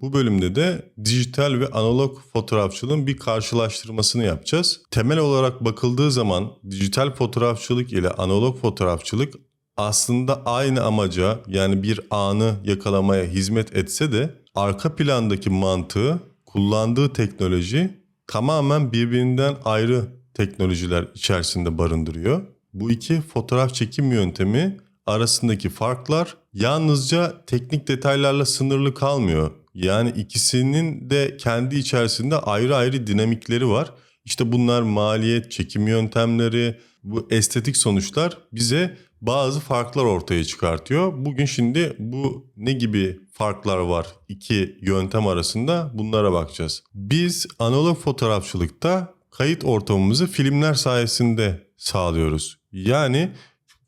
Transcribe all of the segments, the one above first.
Bu bölümde de dijital ve analog fotoğrafçılığın bir karşılaştırmasını yapacağız. Temel olarak bakıldığı zaman dijital fotoğrafçılık ile analog fotoğrafçılık aslında aynı amaca yani bir anı yakalamaya hizmet etse de arka plandaki mantığı, kullandığı teknoloji tamamen birbirinden ayrı teknolojiler içerisinde barındırıyor. Bu iki fotoğraf çekim yöntemi arasındaki farklar yalnızca teknik detaylarla sınırlı kalmıyor. Yani ikisinin de kendi içerisinde ayrı ayrı dinamikleri var. İşte bunlar maliyet, çekim yöntemleri, bu estetik sonuçlar bize bazı farklar ortaya çıkartıyor. Bugün şimdi bu ne gibi farklar var iki yöntem arasında bunlara bakacağız. Biz analog fotoğrafçılıkta kayıt ortamımızı filmler sayesinde sağlıyoruz. Yani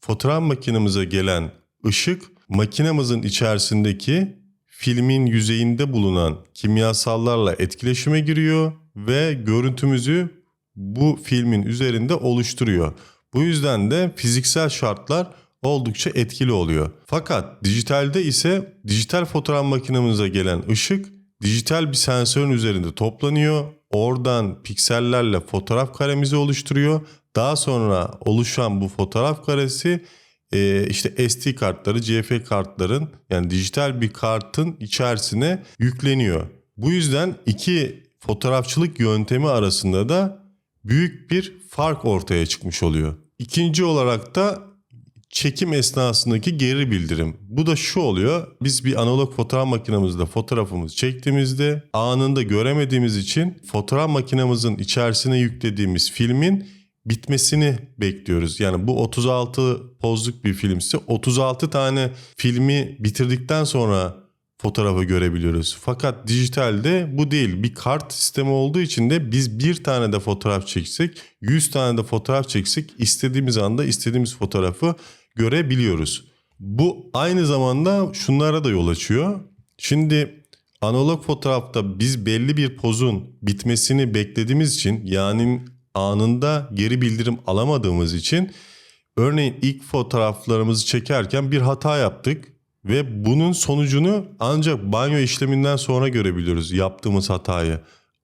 fotoğraf makinemize gelen ışık makinemizin içerisindeki filmin yüzeyinde bulunan kimyasallarla etkileşime giriyor ve görüntümüzü bu filmin üzerinde oluşturuyor. Bu yüzden de fiziksel şartlar oldukça etkili oluyor. Fakat dijitalde ise dijital fotoğraf makinemize gelen ışık dijital bir sensörün üzerinde toplanıyor. Oradan piksellerle fotoğraf karemizi oluşturuyor. Daha sonra oluşan bu fotoğraf karesi e, işte SD kartları, CF kartların yani dijital bir kartın içerisine yükleniyor. Bu yüzden iki fotoğrafçılık yöntemi arasında da büyük bir fark ortaya çıkmış oluyor. İkinci olarak da çekim esnasındaki geri bildirim. Bu da şu oluyor. Biz bir analog fotoğraf makinemizde fotoğrafımızı çektiğimizde anında göremediğimiz için fotoğraf makinemizin içerisine yüklediğimiz filmin bitmesini bekliyoruz. Yani bu 36 pozluk bir filmse 36 tane filmi bitirdikten sonra fotoğrafı görebiliyoruz. Fakat dijitalde bu değil. Bir kart sistemi olduğu için de biz bir tane de fotoğraf çeksek, 100 tane de fotoğraf çeksek istediğimiz anda istediğimiz fotoğrafı görebiliyoruz. Bu aynı zamanda şunlara da yol açıyor. Şimdi analog fotoğrafta biz belli bir pozun bitmesini beklediğimiz için yani anında geri bildirim alamadığımız için örneğin ilk fotoğraflarımızı çekerken bir hata yaptık ve bunun sonucunu ancak banyo işleminden sonra görebiliyoruz yaptığımız hatayı.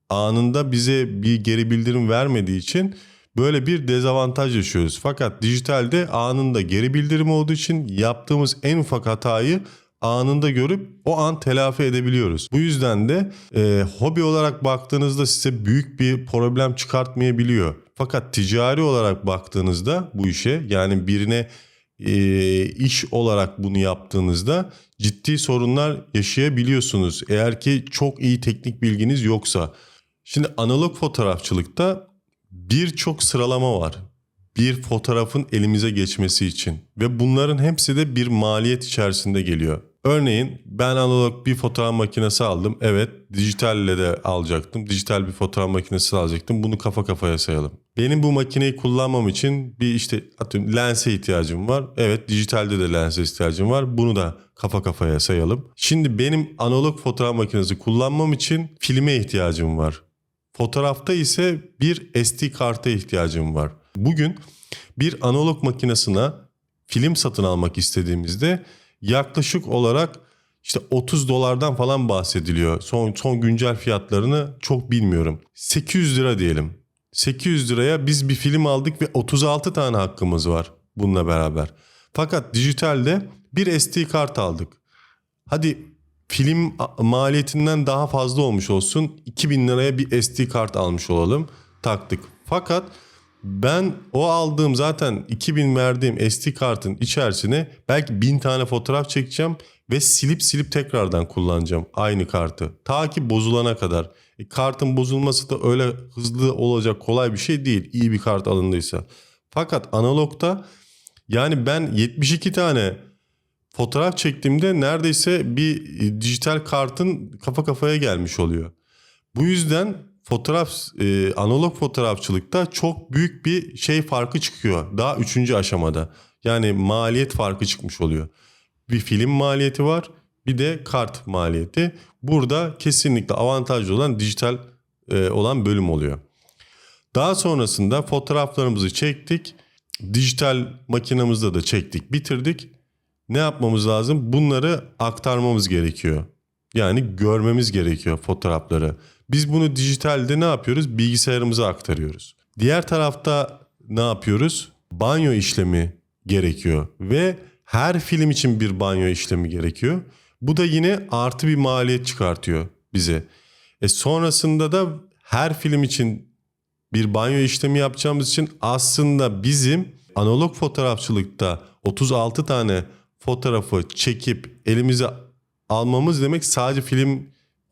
Anında bize bir geri bildirim vermediği için böyle bir dezavantaj yaşıyoruz. Fakat dijitalde anında geri bildirim olduğu için yaptığımız en ufak hatayı anında görüp o an telafi edebiliyoruz. Bu yüzden de e, hobi olarak baktığınızda size büyük bir problem çıkartmayabiliyor. Fakat ticari olarak baktığınızda bu işe yani birine e, iş olarak bunu yaptığınızda ciddi sorunlar yaşayabiliyorsunuz. Eğer ki çok iyi teknik bilginiz yoksa. Şimdi analog fotoğrafçılıkta birçok sıralama var. Bir fotoğrafın elimize geçmesi için ve bunların hepsi de bir maliyet içerisinde geliyor. Örneğin ben analog bir fotoğraf makinesi aldım. Evet dijitalle de alacaktım. Dijital bir fotoğraf makinesi alacaktım. Bunu kafa kafaya sayalım. Benim bu makineyi kullanmam için bir işte atıyorum lense ihtiyacım var. Evet dijitalde de lense ihtiyacım var. Bunu da kafa kafaya sayalım. Şimdi benim analog fotoğraf makinesi kullanmam için filme ihtiyacım var. Fotoğrafta ise bir SD karta ihtiyacım var. Bugün bir analog makinesine film satın almak istediğimizde yaklaşık olarak işte 30 dolardan falan bahsediliyor. Son son güncel fiyatlarını çok bilmiyorum. 800 lira diyelim. 800 liraya biz bir film aldık ve 36 tane hakkımız var bununla beraber. Fakat dijitalde bir SD kart aldık. Hadi film maliyetinden daha fazla olmuş olsun. 2000 liraya bir SD kart almış olalım. Taktık. Fakat ben o aldığım zaten 2000 verdiğim SD kartın içerisine belki 1000 tane fotoğraf çekeceğim ve silip silip tekrardan kullanacağım aynı kartı. Ta ki bozulana kadar. E, kartın bozulması da öyle hızlı olacak kolay bir şey değil iyi bir kart alındıysa. Fakat analogta yani ben 72 tane fotoğraf çektiğimde neredeyse bir e, dijital kartın kafa kafaya gelmiş oluyor. Bu yüzden fotoğraf e, analog fotoğrafçılıkta çok büyük bir şey farkı çıkıyor. Daha üçüncü aşamada. Yani maliyet farkı çıkmış oluyor. Bir film maliyeti var bir de kart maliyeti. Burada kesinlikle avantajlı olan dijital e, olan bölüm oluyor. Daha sonrasında fotoğraflarımızı çektik. Dijital makinamızda da çektik bitirdik. Ne yapmamız lazım? Bunları aktarmamız gerekiyor. Yani görmemiz gerekiyor fotoğrafları. Biz bunu dijitalde ne yapıyoruz? Bilgisayarımıza aktarıyoruz. Diğer tarafta ne yapıyoruz? Banyo işlemi gerekiyor ve her film için bir banyo işlemi gerekiyor. Bu da yine artı bir maliyet çıkartıyor bize. E sonrasında da her film için bir banyo işlemi yapacağımız için aslında bizim analog fotoğrafçılıkta 36 tane fotoğrafı çekip elimize almamız demek sadece film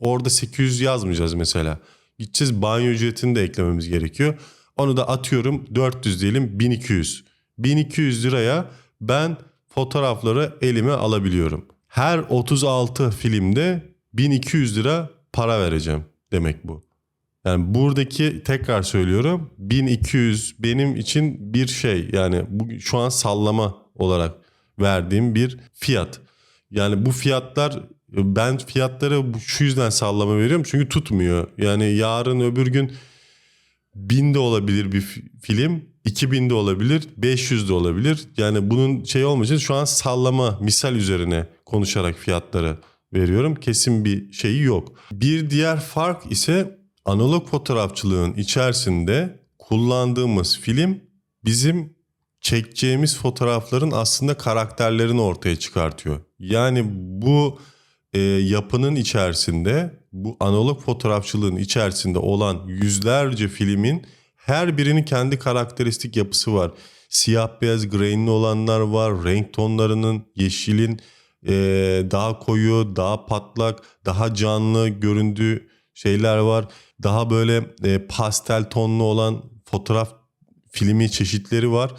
orada 800 yazmayacağız mesela. Gideceğiz banyo ücretini de eklememiz gerekiyor. Onu da atıyorum 400 diyelim 1200. 1200 liraya ben fotoğrafları elime alabiliyorum. Her 36 filmde 1200 lira para vereceğim demek bu. Yani buradaki tekrar söylüyorum 1200 benim için bir şey yani bu şu an sallama olarak verdiğim bir fiyat. Yani bu fiyatlar ben fiyatları bu- şu yüzden sallama veriyorum çünkü tutmuyor. Yani yarın öbür gün 1000 de olabilir bir fi- film, 2000 de olabilir, 500 de olabilir. Yani bunun şey olmayacak şu an sallama misal üzerine konuşarak fiyatları veriyorum. Kesin bir şeyi yok. Bir diğer fark ise analog fotoğrafçılığın içerisinde kullandığımız film bizim çekeceğimiz fotoğrafların aslında karakterlerini ortaya çıkartıyor. Yani bu e, yapının içerisinde bu analog fotoğrafçılığın içerisinde olan yüzlerce filmin her birinin kendi karakteristik yapısı var. Siyah beyaz grainli olanlar var. Renk tonlarının yeşilin e, daha koyu, daha patlak, daha canlı göründüğü şeyler var. Daha böyle e, pastel tonlu olan fotoğraf filmi çeşitleri var.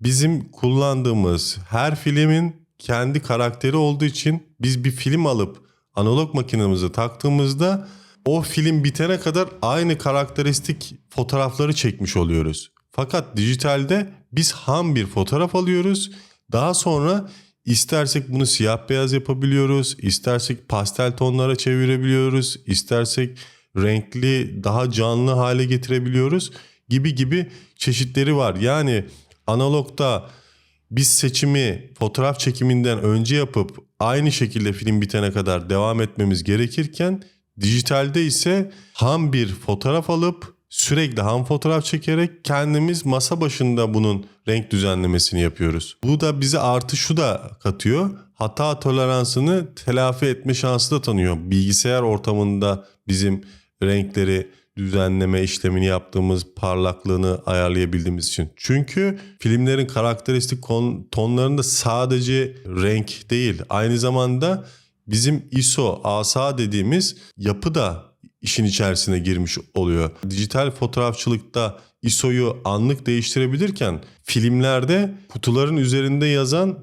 Bizim kullandığımız her filmin kendi karakteri olduğu için biz bir film alıp analog makinemize taktığımızda o film bitene kadar aynı karakteristik fotoğrafları çekmiş oluyoruz. Fakat dijitalde biz ham bir fotoğraf alıyoruz. Daha sonra istersek bunu siyah beyaz yapabiliyoruz. istersek pastel tonlara çevirebiliyoruz. istersek renkli daha canlı hale getirebiliyoruz gibi gibi çeşitleri var. Yani analogda biz seçimi fotoğraf çekiminden önce yapıp aynı şekilde film bitene kadar devam etmemiz gerekirken dijitalde ise ham bir fotoğraf alıp sürekli ham fotoğraf çekerek kendimiz masa başında bunun renk düzenlemesini yapıyoruz. Bu da bize artı şu da katıyor. Hata toleransını telafi etme şansı da tanıyor. Bilgisayar ortamında bizim renkleri düzenleme işlemini yaptığımız parlaklığını ayarlayabildiğimiz için. Çünkü filmlerin karakteristik tonlarında sadece renk değil aynı zamanda bizim ISO, ASA dediğimiz yapı da işin içerisine girmiş oluyor. Dijital fotoğrafçılıkta ISO'yu anlık değiştirebilirken filmlerde kutuların üzerinde yazan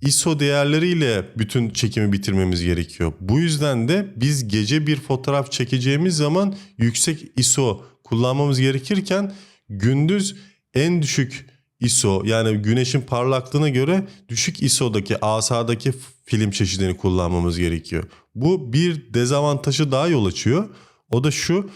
ISO değerleriyle bütün çekimi bitirmemiz gerekiyor. Bu yüzden de biz gece bir fotoğraf çekeceğimiz zaman yüksek ISO kullanmamız gerekirken gündüz en düşük ISO yani güneşin parlaklığına göre düşük ISO'daki ASA'daki film çeşidini kullanmamız gerekiyor. Bu bir dezavantajı daha yol açıyor. O da şu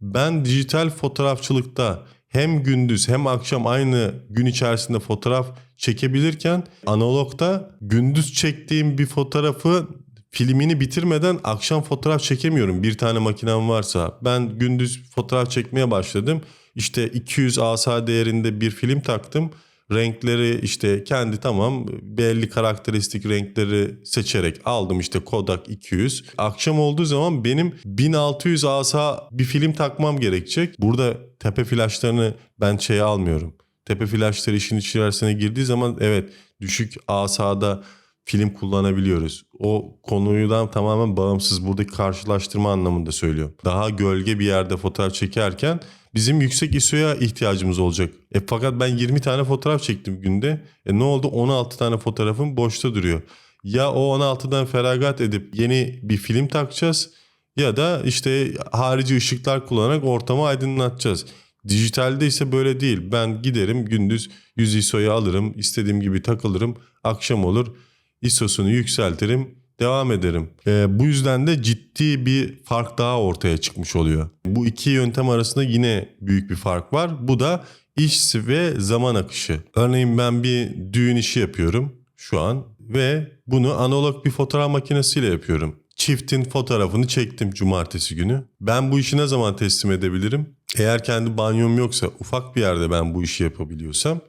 ben dijital fotoğrafçılıkta hem gündüz hem akşam aynı gün içerisinde fotoğraf çekebilirken analogda gündüz çektiğim bir fotoğrafı filmini bitirmeden akşam fotoğraf çekemiyorum. Bir tane makinem varsa ben gündüz fotoğraf çekmeye başladım. İşte 200 ASA değerinde bir film taktım. Renkleri işte kendi tamam belli karakteristik renkleri seçerek aldım işte Kodak 200. Akşam olduğu zaman benim 1600 asa bir film takmam gerekecek. Burada tepe flaşlarını ben şeye almıyorum. Tepe flaşları işin içerisine girdiği zaman evet düşük asada film kullanabiliyoruz. O konuydan tamamen bağımsız buradaki karşılaştırma anlamında söylüyorum. Daha gölge bir yerde fotoğraf çekerken bizim yüksek ISO'ya ihtiyacımız olacak. E fakat ben 20 tane fotoğraf çektim günde. E ne oldu? 16 tane fotoğrafım boşta duruyor. Ya o 16'dan feragat edip yeni bir film takacağız ya da işte harici ışıklar kullanarak ortamı aydınlatacağız. Dijitalde ise böyle değil. Ben giderim gündüz 100 ISO'yu alırım, istediğim gibi takılırım. Akşam olur ISO'sunu yükseltirim, devam ederim. Ee, bu yüzden de ciddi bir fark daha ortaya çıkmış oluyor. Bu iki yöntem arasında yine büyük bir fark var. Bu da iş ve zaman akışı. Örneğin ben bir düğün işi yapıyorum şu an ve bunu analog bir fotoğraf makinesiyle yapıyorum. Çiftin fotoğrafını çektim cumartesi günü. Ben bu işi ne zaman teslim edebilirim? Eğer kendi banyom yoksa ufak bir yerde ben bu işi yapabiliyorsam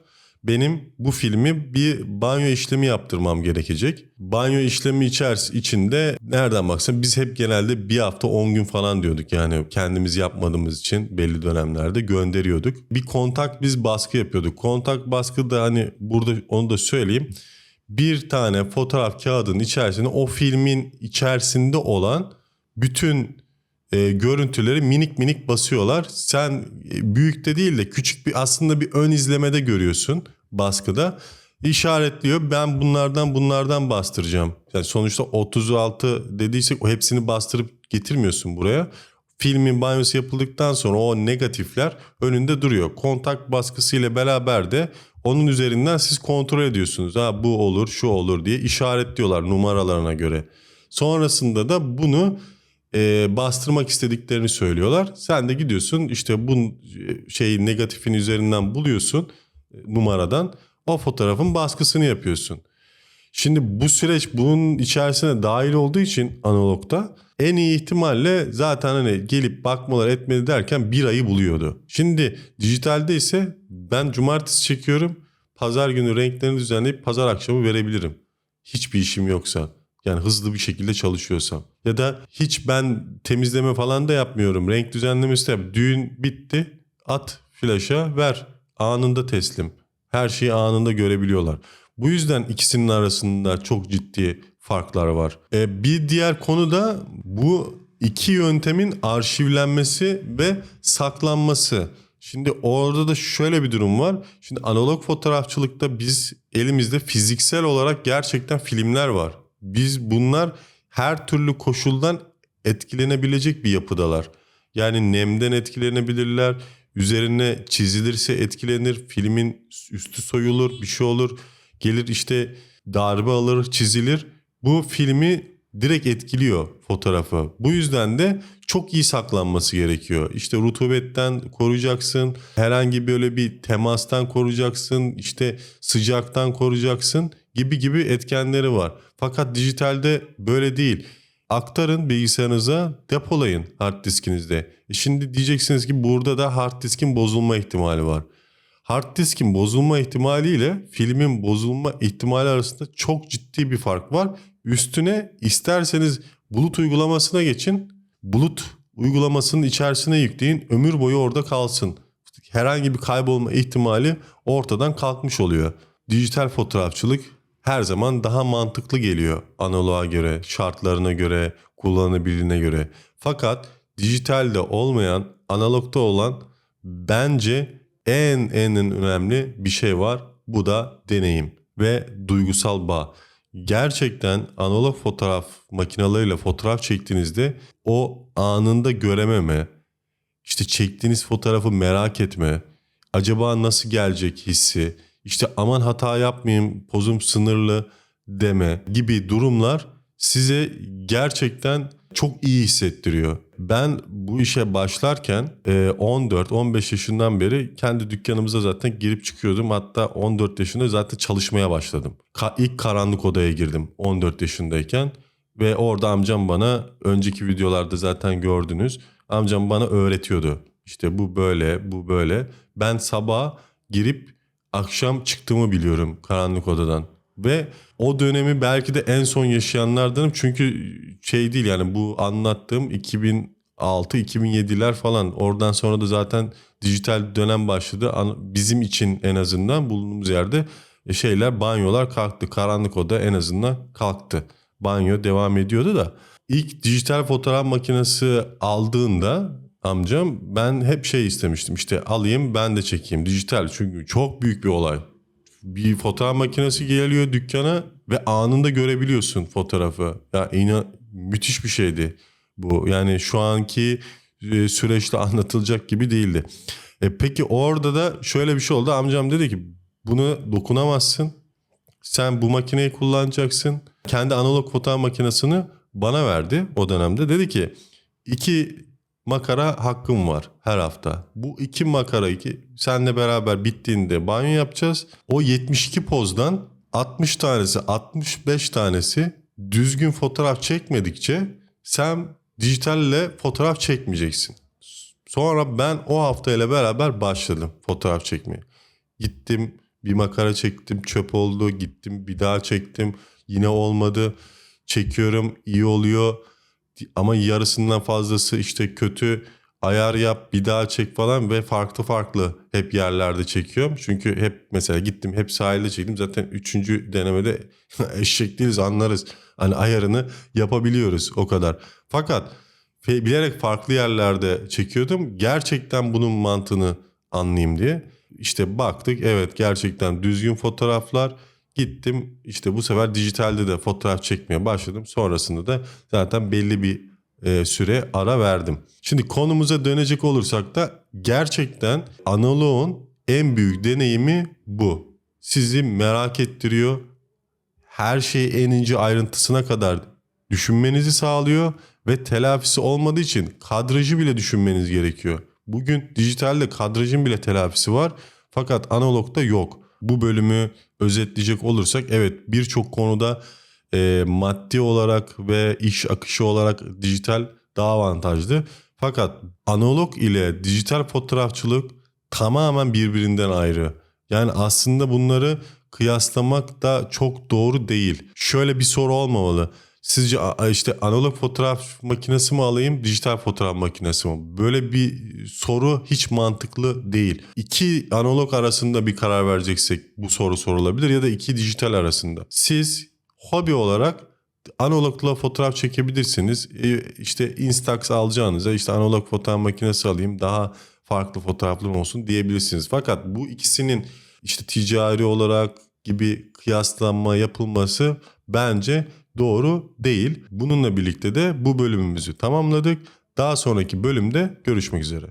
benim bu filmi bir banyo işlemi yaptırmam gerekecek. Banyo işlemi içeris içinde nereden baksan biz hep genelde bir hafta 10 gün falan diyorduk. Yani kendimiz yapmadığımız için belli dönemlerde gönderiyorduk. Bir kontak biz baskı yapıyorduk. Kontak baskı da hani burada onu da söyleyeyim. Bir tane fotoğraf kağıdının içerisine o filmin içerisinde olan bütün e, görüntüleri minik minik basıyorlar. Sen e, büyük de değil de küçük bir aslında bir ön izlemede görüyorsun baskıda. İşaretliyor ben bunlardan bunlardan bastıracağım. Yani sonuçta 36 dediysek o hepsini bastırıp getirmiyorsun buraya. Filmin banyosu yapıldıktan sonra o negatifler önünde duruyor. Kontak baskısıyla beraber de onun üzerinden siz kontrol ediyorsunuz. Ha bu olur, şu olur diye işaretliyorlar numaralarına göre. Sonrasında da bunu e, bastırmak istediklerini söylüyorlar. Sen de gidiyorsun işte bu şeyi negatifin üzerinden buluyorsun e, numaradan o fotoğrafın baskısını yapıyorsun. Şimdi bu süreç bunun içerisine dahil olduğu için analogta en iyi ihtimalle zaten hani gelip bakmalar etmedi derken bir ayı buluyordu. Şimdi dijitalde ise ben cumartesi çekiyorum. Pazar günü renklerini düzenleyip pazar akşamı verebilirim. Hiçbir işim yoksa. Yani hızlı bir şekilde çalışıyorsam. Ya da hiç ben temizleme falan da yapmıyorum. Renk düzenlemesi de yap. Düğün bitti. At flaşa ver. Anında teslim. Her şeyi anında görebiliyorlar. Bu yüzden ikisinin arasında çok ciddi farklar var. Ee, bir diğer konu da bu iki yöntemin arşivlenmesi ve saklanması. Şimdi orada da şöyle bir durum var. Şimdi analog fotoğrafçılıkta biz elimizde fiziksel olarak gerçekten filmler var. Biz bunlar her türlü koşuldan etkilenebilecek bir yapıdalar. Yani nemden etkilenebilirler, üzerine çizilirse etkilenir, filmin üstü soyulur, bir şey olur. Gelir işte darbe alır, çizilir. Bu filmi direkt etkiliyor fotoğrafı. Bu yüzden de çok iyi saklanması gerekiyor. İşte rutubetten koruyacaksın, herhangi böyle bir temastan koruyacaksın, işte sıcaktan koruyacaksın gibi gibi etkenleri var. Fakat dijitalde böyle değil. Aktarın bilgisayarınıza, depolayın hard diskinizde. E şimdi diyeceksiniz ki burada da hard diskin bozulma ihtimali var. Hard diskin bozulma ihtimaliyle filmin bozulma ihtimali arasında çok ciddi bir fark var. Üstüne isterseniz bulut uygulamasına geçin. Bulut uygulamasının içerisine yükleyin. Ömür boyu orada kalsın. Herhangi bir kaybolma ihtimali ortadan kalkmış oluyor. Dijital fotoğrafçılık her zaman daha mantıklı geliyor analoğa göre, şartlarına göre, kullanılabilirliğine göre. Fakat dijitalde olmayan, analogta olan bence en en önemli bir şey var. Bu da deneyim ve duygusal bağ. Gerçekten analog fotoğraf makinalarıyla fotoğraf çektiğinizde o anında görememe, işte çektiğiniz fotoğrafı merak etme, acaba nasıl gelecek hissi, işte aman hata yapmayayım, pozum sınırlı deme gibi durumlar size gerçekten çok iyi hissettiriyor. Ben bu işe başlarken 14-15 yaşından beri kendi dükkanımıza zaten girip çıkıyordum. Hatta 14 yaşında zaten çalışmaya başladım. İlk karanlık odaya girdim 14 yaşındayken. Ve orada amcam bana önceki videolarda zaten gördünüz. Amcam bana öğretiyordu. İşte bu böyle, bu böyle. Ben sabah girip akşam çıktığımı biliyorum karanlık odadan. Ve o dönemi belki de en son yaşayanlardanım. Çünkü şey değil yani bu anlattığım 2006-2007'ler falan. Oradan sonra da zaten dijital dönem başladı. Bizim için en azından bulunduğumuz yerde şeyler banyolar kalktı. Karanlık oda en azından kalktı. Banyo devam ediyordu da. İlk dijital fotoğraf makinesi aldığında amcam ben hep şey istemiştim işte alayım ben de çekeyim dijital çünkü çok büyük bir olay. Bir fotoğraf makinesi geliyor dükkana ve anında görebiliyorsun fotoğrafı. Ya inan müthiş bir şeydi bu. Yani şu anki e, süreçte anlatılacak gibi değildi. E peki orada da şöyle bir şey oldu. Amcam dedi ki bunu dokunamazsın. Sen bu makineyi kullanacaksın. Kendi analog fotoğraf makinesini bana verdi o dönemde. Dedi ki iki makara hakkım var her hafta. Bu iki makara iki senle beraber bittiğinde banyo yapacağız. O 72 pozdan 60 tanesi 65 tanesi düzgün fotoğraf çekmedikçe sen dijitalle fotoğraf çekmeyeceksin. Sonra ben o haftayla beraber başladım fotoğraf çekmeye. Gittim bir makara çektim çöp oldu. Gittim bir daha çektim yine olmadı. Çekiyorum iyi oluyor ama yarısından fazlası işte kötü ayar yap bir daha çek falan ve farklı farklı hep yerlerde çekiyorum. Çünkü hep mesela gittim hep sahilde çektim zaten üçüncü denemede eşek değiliz anlarız. Hani ayarını yapabiliyoruz o kadar. Fakat bilerek farklı yerlerde çekiyordum. Gerçekten bunun mantığını anlayayım diye. İşte baktık evet gerçekten düzgün fotoğraflar. Gittim işte bu sefer dijitalde de fotoğraf çekmeye başladım. Sonrasında da zaten belli bir e, süre ara verdim. Şimdi konumuza dönecek olursak da gerçekten analoğun en büyük deneyimi bu. Sizi merak ettiriyor. Her şeyi en ince ayrıntısına kadar düşünmenizi sağlıyor ve telafisi olmadığı için kadrajı bile düşünmeniz gerekiyor. Bugün dijitalde kadrajın bile telafisi var fakat analogda yok. Bu bölümü özetleyecek olursak evet birçok konuda e, maddi olarak ve iş akışı olarak dijital daha avantajlı. Fakat analog ile dijital fotoğrafçılık tamamen birbirinden ayrı. Yani aslında bunları kıyaslamak da çok doğru değil. Şöyle bir soru olmamalı. Sizce işte analog fotoğraf makinesi mi alayım, dijital fotoğraf makinesi mi? Böyle bir soru hiç mantıklı değil. İki analog arasında bir karar vereceksek bu soru sorulabilir ya da iki dijital arasında. Siz hobi olarak analogla fotoğraf çekebilirsiniz. Ee, işte Instax alacağınıza işte analog fotoğraf makinesi alayım daha farklı fotoğraflarım olsun diyebilirsiniz. Fakat bu ikisinin işte ticari olarak gibi kıyaslanma yapılması bence doğru değil. Bununla birlikte de bu bölümümüzü tamamladık. Daha sonraki bölümde görüşmek üzere.